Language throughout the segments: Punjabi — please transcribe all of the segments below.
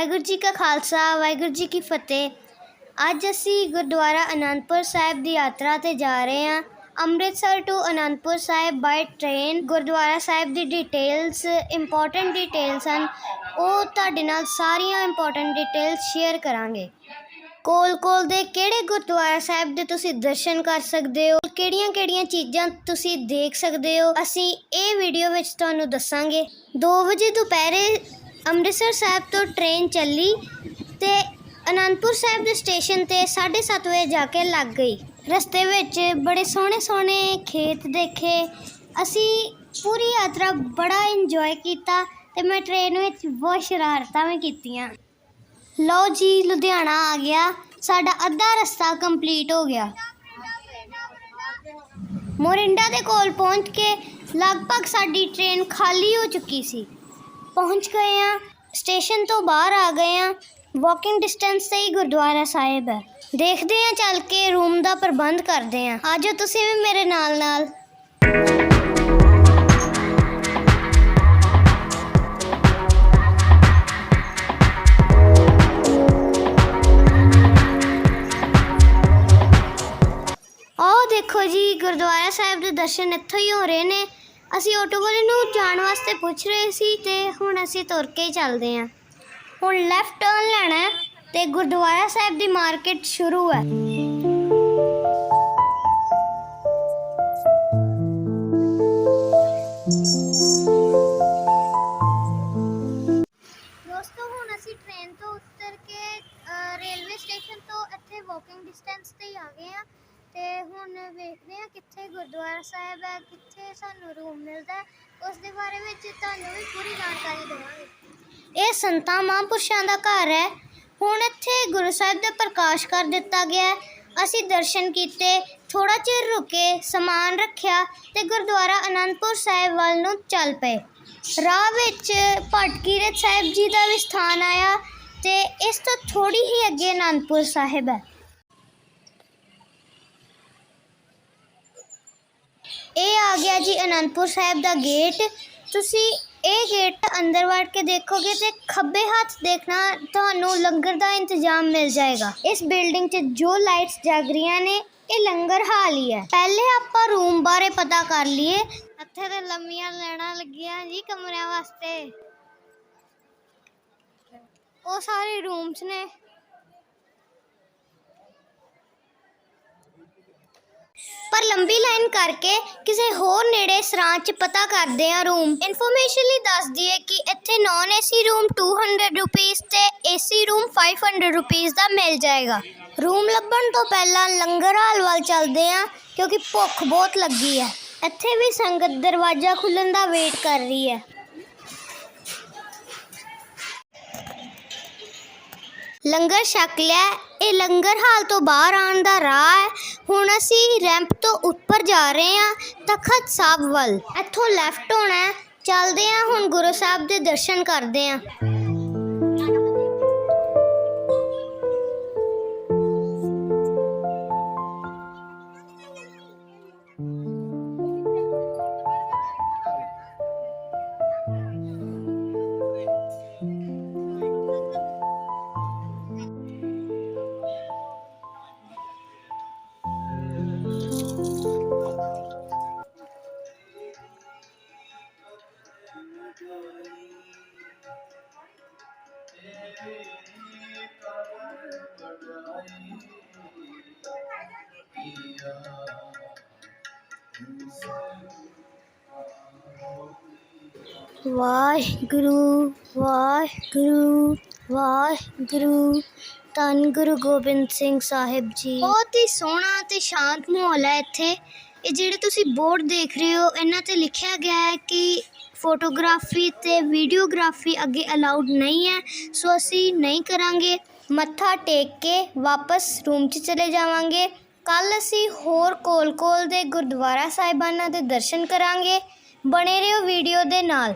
ਵਾਹਿਗੁਰੂ ਜੀ ਕਾ ਖਾਲਸਾ, ਵਾਹਿਗੁਰੂ ਜੀ ਕੀ ਫਤਿਹ। ਅੱਜ ਅਸੀਂ ਗੁਰਦੁਆਰਾ ਅਨੰਦਪੁਰ ਸਾਹਿਬ ਦੀ ਯਾਤਰਾ ਤੇ ਜਾ ਰਹੇ ਹਾਂ। Amritsar to Anandpur Sahib by train gurdwara Sahib the details important details ਹਨ। ਉਹ ਤੁਹਾਡੇ ਨਾਲ ਸਾਰੀਆਂ ਇੰਪੋਰਟੈਂਟ ਡਿਟੇਲਸ ਸ਼ੇਅਰ ਕਰਾਂਗੇ। ਕੋਲ ਕੋਲ ਦੇ ਕਿਹੜੇ ਗੁਰਦੁਆਰਾ ਸਾਹਿਬ ਦੇ ਤੁਸੀਂ ਦਰਸ਼ਨ ਕਰ ਸਕਦੇ ਹੋ? ਕਿਹੜੀਆਂ ਕਿਹੜੀਆਂ ਚੀਜ਼ਾਂ ਤੁਸੀਂ ਦੇਖ ਸਕਦੇ ਹੋ? ਅਸੀਂ ਇਹ ਵੀਡੀਓ ਵਿੱਚ ਤੁਹਾਨੂੰ ਦੱਸਾਂਗੇ। 2 ਵਜੇ ਦੁਪਹਿਰੇ ਅੰਮ੍ਰਿਤਸਰ ਸਾਹਿਬ ਤੋਂ ਟ੍ਰੇਨ ਚੱਲੀ ਤੇ ਅਨੰਦਪੁਰ ਸਾਹਿਬ ਦੇ ਸਟੇਸ਼ਨ ਤੇ 7:30 ਵਜੇ ਜਾ ਕੇ ਲੱਗ ਗਈ। ਰਸਤੇ ਵਿੱਚ ਬੜੇ ਸੋਹਣੇ ਸੋਹਣੇ ਖੇਤ ਦੇਖੇ। ਅਸੀਂ ਪੂਰੀ ਯਾਤਰਾ ਬੜਾ ਇੰਜੋਏ ਕੀਤਾ ਤੇ ਮੈਂ ਟ੍ਰੇਨ ਵਿੱਚ ਬਹੁਤ ਸ਼ਰਾਰਤਾਂ ਵੀ ਕੀਤੀਆਂ। ਲਓ ਜੀ, ਲੁਧਿਆਣਾ ਆ ਗਿਆ। ਸਾਡਾ ਅੱਧਾ ਰਸਤਾ ਕੰਪਲੀਟ ਹੋ ਗਿਆ। ਮੋਰਿੰਡਾ ਦੇ ਕੋਲ ਪਹੁੰਚ ਕੇ ਲਗਭਗ ਸਾਡੀ ਟ੍ਰੇਨ ਖਾਲੀ ਹੋ ਚੁੱਕੀ ਸੀ। ਪਹੁੰਚ ਗਏ ਆ ਸਟੇਸ਼ਨ ਤੋਂ ਬਾਹਰ ਆ ਗਏ ਆ ਵਾਕਿੰਗ ਡਿਸਟੈਂਸ ਤੇ ਹੀ ਗੁਰਦੁਆਰਾ ਸਾਹਿਬ ਹੈ। ਦੇਖਦੇ ਆ ਚੱਲ ਕੇ ਰੂਮ ਦਾ ਪ੍ਰਬੰਧ ਕਰਦੇ ਆ ਆਜੋ ਤੁਸੀਂ ਵੀ ਮੇਰੇ ਨਾਲ ਨਾਲ। ਆਹ ਦੇਖੋ ਜੀ, ਗੁਰਦੁਆਰਾ ਸਾਹਿਬ ਦੇ ਦਰਸ਼ਨ ਇੱਥੋਂ ਹੀ ਹੋ ਰਹੇ ਨੇ। ਅਸੀਂ ਆਟੋ ਵਾਲੇ ਨੂੰ ਜਾਣ ਵਾਸਤੇ ਪੁੱਛ ਰਹੇ ਸੀ ਤੇ ਹੁਣ ਅਸੀਂ ਤੁਰ ਕੇ ਹੀ ਚੱਲਦੇ ਹਾਂ। ਹੁਣ ਲੈਫਟ ਟਰਨ ਲੈਣਾ ਹੈ ਤੇ ਗੁਰਦੁਆਰਾ ਸਾਹਿਬ ਦੀ ਮਾਰਕੀਟ ਸ਼ੁਰੂ ਹੈ। ਦੋਸਤੋ, ਹੁਣ ਅਸੀਂ ਟ੍ਰੇਨ ਤੋਂ ਉਤਰ ਕੇ ਰੇਲਵੇ ਸਟੇਸ਼ਨ ਤੋਂ ਇੱਥੇ ਵਾਕਿੰਗ ਡਿਸਟੈਂਸ ਤੇ ਹੀ ਆ ਗਏ ਹਾਂ। ਤੇ ਹੁਣ ਵੇਖਦੇ ਆ ਕਿੱਥੇ ਗੁਰਦੁਆਰਾ ਸਾਹਿਬ ਹੈ, ਕਿੱਥੇ ਸਾਨੂੰ ਰੂਮ ਮਿਲਦਾ ਹੈ। ਉਸ ਦੇ ਬਾਰੇ ਵਿੱਚ ਤੁਹਾਨੂੰ ਵੀ ਪੂਰੀ ਜਾਣਕਾਰੀ ਦੇਵਾਂਗੇ। ਇਹ ਸੰਤਾਂ ਮਹਾਂਪੁਰਸ਼ਾਂ ਦਾ ਘਰ ਹੈ। ਹੁਣ ਇੱਥੇ ਗੁਰੂ ਸਾਹਿਬ ਦਾ ਪ੍ਰਕਾਸ਼ ਕਰ ਦਿੱਤਾ ਗਿਆ ਹੈ। ਅਸੀਂ ਦਰਸ਼ਨ ਕੀਤੇ ਥੋੜਾ ਚਿਰ ਰੁਕੇ, ਸਮਾਨ ਰੱਖਿਆ ਤੇ ਗੁਰਦੁਆਰਾ ਅਨੰਦਪੁਰ ਸਾਹਿਬ ਵੱਲ ਨੂੰ ਚੱਲ ਪਏ। ਰਾਹ ਵਿੱਚ ਭਟਕੀਰਤ ਸਾਹਿਬ ਜੀ ਦਾ ਵੀ ਸਥਾਨ ਆਇਆ ਤੇ ਇਸ ਤੋਂ ਥੋੜੀ ਹੀ ਅੱਗੇ ਅਨੰਦਪੁਰ ਸਾਹਿਬ ਹੈ। ਇਹ ਆ ਗਿਆ ਜੀ ਅਨੰਦਪੁਰ ਸਾਹਿਬ ਦਾ ਗੇਟ। ਤੁਸੀਂ ਇਹ ਗੇਟ ਅੰਦਰ ਵੜ ਕੇ ਦੇਖੋਗੇ ਤੇ ਖੱਬੇ ਹੱਥ ਦੇਖਣਾ ਤੁਹਾਨੂੰ ਲੰਗਰ ਦਾ ਇੰਤਜ਼ਾਮ ਮਿਲ ਜਾਏਗਾ। ਇਸ ਬਿਲਡਿੰਗ 'ਚ ਜੋ ਲਾਈਟਸ ਜਗ ਰਹੀਆਂ ਨੇ, ਇਹ ਲੰਗਰ ਹਾਲ ਹੀ ਹੈ। ਪਹਿਲੇ ਆਪਾਂ ਰੂਮ ਬਾਰੇ ਪਤਾ ਕਰ ਲਈਏ। ਇੱਥੇ ਤੇ ਲੰਮੀਆਂ ਲੈਣਾ ਲੱਗੀਆਂ ਜੀ ਕਮਰਿਆਂ ਵਾਸਤੇ। ਉਹ ਸਾਰੇ ਰੂਮਸ ਨੇ। ਪਰ ਲੰਬੀ ਲਾਈਨ ਕਰਕੇ ਕਿਸੇ ਹੋਰ ਨੇੜੇ ਸਰਾਂ 'ਚ ਪਤਾ ਕਰਦੇ ਆ ਰੂਮ। ਇਨਫੋਰਮੇਸ਼ਨ ਲਈ ਦੱਸ ਦਈਏ ਕਿ ਇੱਥੇ ਨਾਨ ਏਸੀ ਰੂਮ 200 ਰੁਪੀਸ ਤੇ ਏਸੀ ਰੂਮ 500 ਰੁਪੀਸ ਦਾ ਮਿਲ ਜਾਏਗਾ। ਰੂਮ ਲੱਭਣ ਤੋਂ ਪਹਿਲਾਂ ਲੰਗਰ ਹਾਲ ਵੱਲ ਚੱਲਦੇ ਆ ਕਿਉਂਕਿ ਭੁੱਖ ਬਹੁਤ ਲੱਗੀ ਹੈ। ਇੱਥੇ ਵੀ ਸੰਗਤ ਦਰਵਾਜ਼ਾ ਖੁੱਲਣ ਦਾ ਵੇਟ ਕਰ ਰਹੀ ਹੈ। ਲੰਗਰ ਛਕ ਲਿਆ। ਇਹ ਲੰਗਰ ਹਾਲ ਤੋਂ ਬਾਹਰ ਆਉਣ ਦਾ ਰਾਹ ਹੈ। ਹੁਣ ਅਸੀਂ ਰੈਂਪ ਤੋਂ ਉੱਪਰ ਜਾ ਰਹੇ ਹਾਂ ਤਖਤ ਸਾਹਿਬ ਵੱਲ। ਇੱਥੋਂ ਲੈਫਟ ਹੋਣਾ ਹੈ। ਚੱਲਦੇ ਹਾਂ ਹੁਣ ਗੁਰੂ ਸਾਹਿਬ ਦੇ ਦਰਸ਼ਨ ਕਰਦੇ ਹਾਂ। ਵਾਹਿਗੁਰੂ ਵਾਹਿਗੁਰੂ ਵਾਹਿਗੁਰੂ ਧੰਨ ਗੁਰੂ ਗੋਬਿੰਦ ਸਿੰਘ ਸਾਹਿਬ ਜੀ ਬਹੁਤ ਹੀ ਸੋਹਣਾ ਤੇ ਸ਼ਾਂਤ ਮਾਹੌਲ ਹੈ ਇੱਥੇ ਇਹ ਜਿਹੜੇ ਤੁਸੀਂ ਬੋਰਡ ਦੇਖ ਰਹੇ ਹੋ ਇਹਨਾਂ ਤੇ ਲਿਖਿਆ ਗਿਆ ਹੈ ਕਿ ਫੋਟੋਗ੍ਰਾਫੀ ਤੇ ਵੀਡੀਓਗ੍ਰਾਫੀ ਅੱਗੇ ਅਲਾਉਡ ਨਹੀਂ ਹੈ, ਸੋ ਅਸੀਂ ਨਹੀਂ ਕਰਾਂਗੇ। ਮੱਥਾ ਟੇਕ ਕੇ ਵਾਪਸ ਰੂਮ 'ਚ ਚਲੇ ਜਾਵਾਂਗੇ। ਕੱਲ ਅਸੀਂ ਹੋਰ ਕੋਲ-ਕੋਲ ਦੇ ਗੁਰਦੁਆਰਾ ਸਾਹਿਬਾਨਾਂ ਦੇ ਦਰਸ਼ਨ ਕਰਾਂਗੇ। ਬਣੇ ਰਹੋ ਵੀਡੀਓ ਦੇ ਨਾਲ।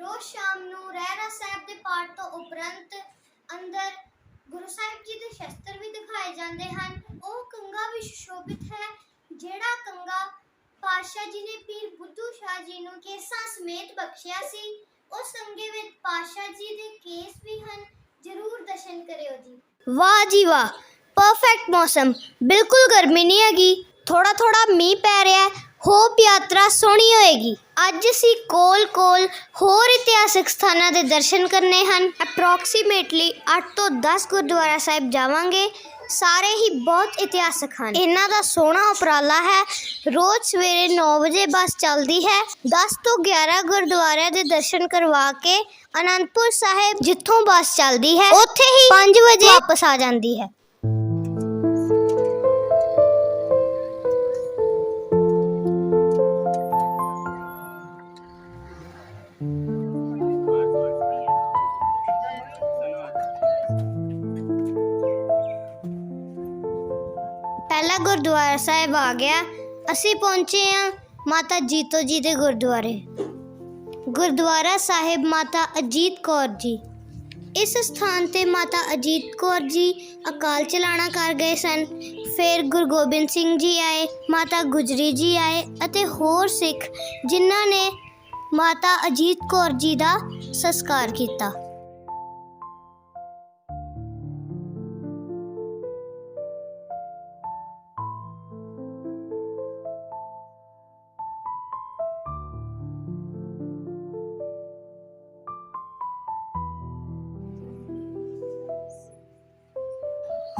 ਰੋਜ਼ ਸ਼ਾਮ ਨੂੰ ਰਹਿਰਾ ਸਾਹਿਬ ਦੇ ਪਾਠ ਤੋਂ ਉਪਰੰਤ ਅੰਦਰ ਗੁਰੂ ਸਾਹਿਬ ਜੀ ਦੇ ਸ਼ਸਤਰ ਵੀ ਦਿਖਾਏ ਜਾਂਦੇ ਹਨ। ਉਹ ਕੰਗਾ ਵੀ ਸੁਸ਼ੋਭਿਤ ਹੈ। ਪਾਤਸ਼ਾਹ ਜੀ ਨੇ ਪੀਰ ਬੁੱਧੂ ਸ਼ਾਹ ਜੀ ਨੂੰ ਕੇਸਾਂ ਸਮੇਤ ਬਖਸ਼ਿਆ ਸੀ। ਉਸ ਸੰਗੇ ਵਿੱਚ ਪਾਤਸ਼ਾਹ ਜੀ ਦੇ ਕੇਸ ਵੀ ਹਨ। ਜ਼ਰੂਰ ਦਰਸ਼ਨ ਕਰਿਓ ਜੀ। ਵਾਹ ਜੀ ਵਾਹ ਪਰਫੈਕਟ ਮੌਸਮ। ਬਿਲਕੁਲ ਗਰਮੀ ਨਹੀਂ ਹੈਗੀ। ਥੋੜਾ ਥੋੜਾ ਮੀਂਹ ਪੈ ਰਿਹਾ ਹੈ। ਹੋਪ ਯਾਤਰਾ ਸੋਹਣੀ ਹੋਏਗੀ। ਅੱਜ ਅਸੀਂ ਕੋਲ ਕੋਲ ਹੋਰ ਇਤਿਹਾਸਕ ਸਥਾਨਾਂ ਦੇ ਦਰਸ਼ਨ ਕਰਨੇ ਹਨ। ਅਪਰੋਕਸੀਮੇਟਲੀ 8 ਤੋਂ 10 ਗੁਰਦੁਆਰਾ ਸਾਹਿਬ ਜਾਵਾਂਗੇ। ਸਾਰੇ ਹੀ ਬਹੁਤ ਇਤਿਹਾਸਕ ਹਨ। ਇਹਨਾਂ ਦਾ ਸੋਹਣਾ ਉਪਰਾਲਾ ਹੈ। ਰੋਜ਼ ਸਵੇਰੇ 9 ਵਜੇ ਬੱਸ ਚੱਲਦੀ ਹੈ। 10 ਤੋਂ 11 ਗੁਰਦੁਆਰਿਆਂ ਦੇ ਦਰਸ਼ਨ ਕਰਵਾ ਕੇ ਅਨੰਦਪੁਰ ਸਾਹਿਬ ਜਿੱਥੋਂ ਬੱਸ ਚੱਲਦੀ ਹੈ ਉੱਥੇ ਹੀ 5 ਵਜੇ ਵਾਪਸ ਆ ਜਾਂਦੀ ਹੈ। ਗੁਰਦੁਆਰਾ ਸਾਹਿਬ ਆ ਗਿਆ। ਅਸੀਂ ਪਹੁੰਚੇ ਹਾਂ ਮਾਤਾ ਜੀਤੋ ਜੀ ਦੇ ਗੁਰਦੁਆਰੇ। ਗੁਰਦੁਆਰਾ ਸਾਹਿਬ ਮਾਤਾ ਅਜੀਤ ਕੌਰ ਜੀ। ਇਸ ਸਥਾਨ ਤੇ ਮਾਤਾ ਅਜੀਤ ਕੌਰ ਜੀ ਅਕਾਲ ਚਲਾਣਾ ਕਰ ਗਏ ਸਨ। ਫਿਰ ਗੁਰੂ ਗੋਬਿੰਦ ਸਿੰਘ ਜੀ ਆਏ, ਮਾਤਾ ਗੁਜਰੀ ਜੀ ਆਏ ਅਤੇ ਹੋਰ ਸਿੱਖ ਜਿਨ੍ਹਾਂ ਨੇ ਮਾਤਾ ਅਜੀਤ ਕੌਰ ਜੀ ਦਾ ਸੰਸਕਾਰ ਕੀਤਾ।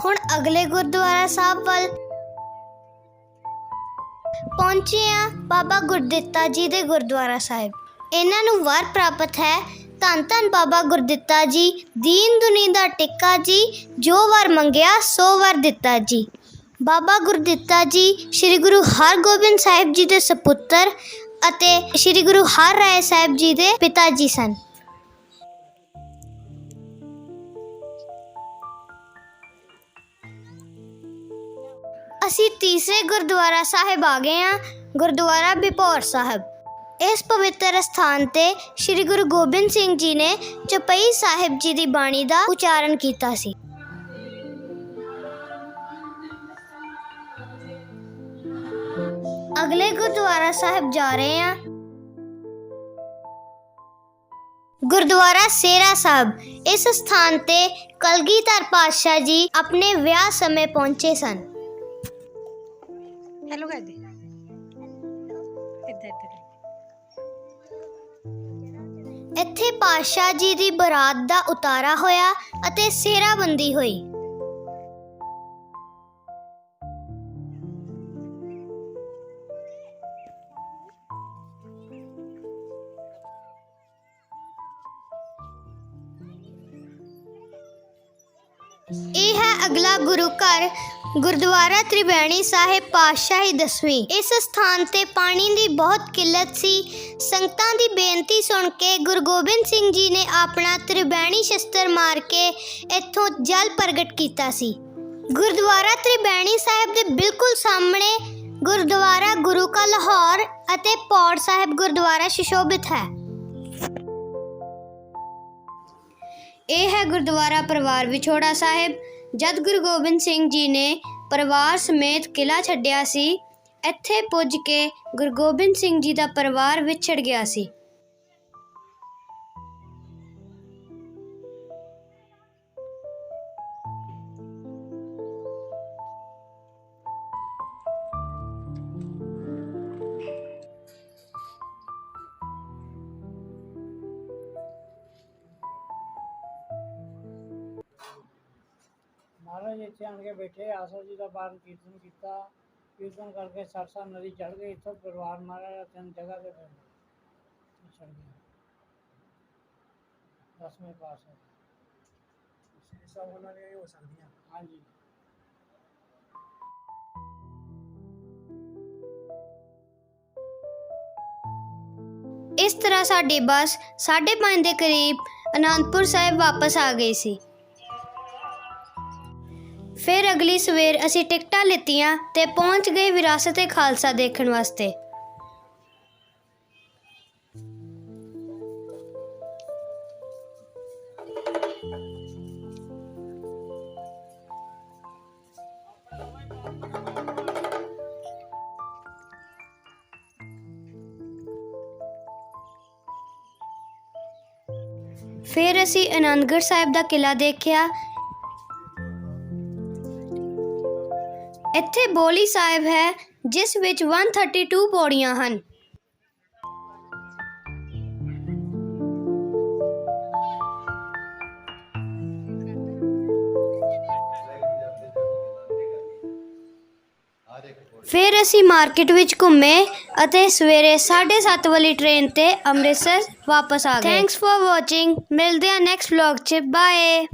ਹੁਣ ਅਗਲੇ ਗੁਰਦੁਆਰਾ ਸਾਹਿਬ ਵੱਲ ਪਹੁੰਚੇ ਆ ਬਾਬਾ ਗੁਰਦਿੱਤਾ ਜੀ ਦੇ ਗੁਰਦੁਆਰਾ ਸਾਹਿਬ। ਇਹਨਾਂ ਨੂੰ ਵਰ ਪ੍ਰਾਪਤ ਹੈ ਧੰਨ ਧੰਨ ਬਾਬਾ ਗੁਰਦਿੱਤਾ ਜੀ, ਦੀਨ ਦੁਨੀ ਦਾ ਟਿੱਕਾ ਜੀ, ਜੋ ਵਰ ਮੰਗਿਆ ਸੋ ਵਰ ਦਿੱਤਾ ਜੀ। ਬਾਬਾ ਗੁਰਦਿੱਤਾ ਜੀ, ਸ੍ਰੀ ਗੁਰੂ ਹਰਗੋਬਿੰਦ ਸਾਹਿਬ ਜੀ ਦੇ ਸੁਪੁੱਤਰ ਅਤੇ ਸ੍ਰੀ ਗੁਰੂ ਹਰ ਰਾਏ ਸਾਹਿਬ ਜੀ ਦੇ ਪਿਤਾ ਜੀ ਸਨ। ਤੀਸਰੇ ਗੁਰਦੁਆਰਾ ਸਾਹਿਬ ਆ ਗਏ ਆ ਗੁਰਦੁਆਰਾ ਬਿਪੌਰ ਸਾਹਿਬ। ਇਸ ਪਵਿੱਤਰ ਸਥਾਨ ਤੇ ਸ੍ਰੀ ਗੁਰੂ ਗੋਬਿੰਦ ਸਿੰਘ ਜੀ ਨੇ ਚਪਈ ਸਾਹਿਬ ਜੀ ਦੀ ਬਾਣੀ ਦਾ ਉਚਾਰਨ ਕੀਤਾ ਸੀ। ਅਗਲੇ ਗੁਰਦੁਆਰਾ ਸਾਹਿਬ ਜਾ ਰਹੇ ਹਾਂ। ਗੁਰਦੁਆਰਾ ਸੇਰਾ ਸਾਹਿਬ, ਇਸ ਸਥਾਨ ਤੇ ਕਲਗੀਧਰ ਪਾਤਸ਼ਾਹ ਜੀ ਆਪਣੇ ਵਿਆਹ ਸਮੇਂ ਪਹੁੰਚੇ ਸਨ। ਦੇ ਇੱਧਰ ਇੱਧਰ। ਇੱਥੇ ਪਾਤਸ਼ਾਹ ਜੀ ਦੀ ਬਰਾਤ ਦਾ ਉਤਾਰਾ ਹੋਇਆ ਅਤੇ ਸੇਰਾਬੰਦੀ ਹੋਈ। ਇਹ ਹੈ ਅਗਲਾ ਗੁਰੂ ਘਰ ਗੁਰਦੁਆਰਾ ਤ੍ਰਿਵੇਣੀ ਸਾਹਿਬ ਪਾਤਸ਼ਾਹੀ ਦਸਵੀਂ। ਇਸ ਸਥਾਨ ਤੇ ਪਾਣੀ ਦੀ ਬਹੁਤ ਕਿੱਲਤ ਸੀ। ਸੰਗਤਾਂ ਦੀ ਬੇਨਤੀ ਸੁਣ ਕੇ ਗੁਰੂ ਗੋਬਿੰਦ ਸਿੰਘ ਜੀ ਨੇ ਆਪਣਾ ਤ੍ਰਿਵੇਣੀ ਸ਼ਸਤਰ ਮਾਰ ਕੇ ਇੱਥੋਂ ਜਲ ਪ੍ਰਗਟ ਕੀਤਾ ਸੀ। ਗੁਰਦੁਆਰਾ ਤ੍ਰਿਵੇਣੀ ਸਾਹਿਬ ਦੇ ਬਿਲਕੁਲ ਸਾਹਮਣੇ ਗੁਰਦੁਆਰਾ ਗੁਰੂ ਕਾ ਲਾਹੌਰ ਅਤੇ ਪੌੜ ਸਾਹਿਬ ਗੁਰਦੁਆਰਾ ਸ਼ਿਸ਼ੋਭਿਤ ਹੈ। ਇਹ ਹੈ ਗੁਰਦੁਆਰਾ ਪਰਿਵਾਰ ਵਿਛੋੜਾ ਸਾਹਿਬ। ਜਦ ਗੁਰੂ ਗੋਬਿੰਦ ਸਿੰਘ ਜੀ ਨੇ ਪਰਿਵਾਰ ਸਮੇਤ ਕਿਲਾ ਛੱਡਿਆ ਸੀ, ਇੱਥੇ ਪੁੱਜ ਕੇ ਗੁਰੂ ਗੋਬਿੰਦ ਸਿੰਘ ਜੀ ਦਾ ਪਰਿਵਾਰ ਵਿਛੜ ਗਿਆ ਸੀ। ਇੱਥੇ ਆਣ ਕੇ ਬੈਠੇ ਆਸਾ ਜੀ ਦਾ ਬਾਰਨ ਕੀਰਤਨ ਕੀਤਾ। ਕੀਰਤਨ ਕਰਕੇ ਸਰਸਾ ਨਦੀ ਚੜ ਗਏ ਇੱਥੋਂ ਪਰਿਵਾਰ ਮਹਾਰਾਜ ਦਾ ਤਿੰਨ ਜਗ੍ਹਾ ਤੇ ਫਿਰ ਚੜ ਗਿਆ। ਦਸਵੇਂ ਪਾਸ ਹੈ ਸਭ ਉਹਨਾਂ ਦੀਆਂ ਹੀ ਹੋ ਸਕਦੀਆਂ। ਹਾਂਜੀ। ਇਸ ਤਰ੍ਹਾਂ ਸਾਡੀ ਬੱਸ 5:30 ਦੇ ਕਰੀਬ ਅਨੰਦਪੁਰ ਸਾਹਿਬ ਵਾਪਸ ਆ ਗਈ ਸੀ। ਫਿਰ ਅਗਲੀ ਸਵੇਰ ਅਸੀਂ ਟਿਕਟਾਂ ਲਿੱਤੀਆਂ ਤੇ ਪਹੁੰਚ ਗਏ ਵਿਰਾਸਤ-ਏ ਖਾਲਸਾ ਦੇਖਣ ਵਾਸਤੇ। ਫਿਰ ਅਸੀਂ ਆਨੰਦਗੜ੍ਹ ਸਾਹਿਬ ਦਾ ਕਿਲਾ ਦੇਖਿਆ ਇੱਥੇ ਬੋਲੀ ਸਾਹਿਬ ਹੈ, ਜਿਸ ਵਿੱਚ 132 ਪੌੜੀਆਂ ਹਨ। ਫਿਰ ਅਸੀਂ ਮਾਰਕੀਟ ਵਿੱਚ ਘੁੰਮੇ ਅਤੇ ਸਵੇਰੇ 7:30 ਵਾਲੀ ਟ੍ਰੇਨ ਤੇ ਅੰਮ੍ਰਿਤਸਰ ਵਾਪਸ ਆ ਗਏ। ਥੈਂਕਸ ਫॉर ਵਾਚਿੰਗ ਮਿਲਦੇ ਹਾਂ ਨੈਕਸਟ ਵਲੌਗ 'ਚ। ਬਾਏ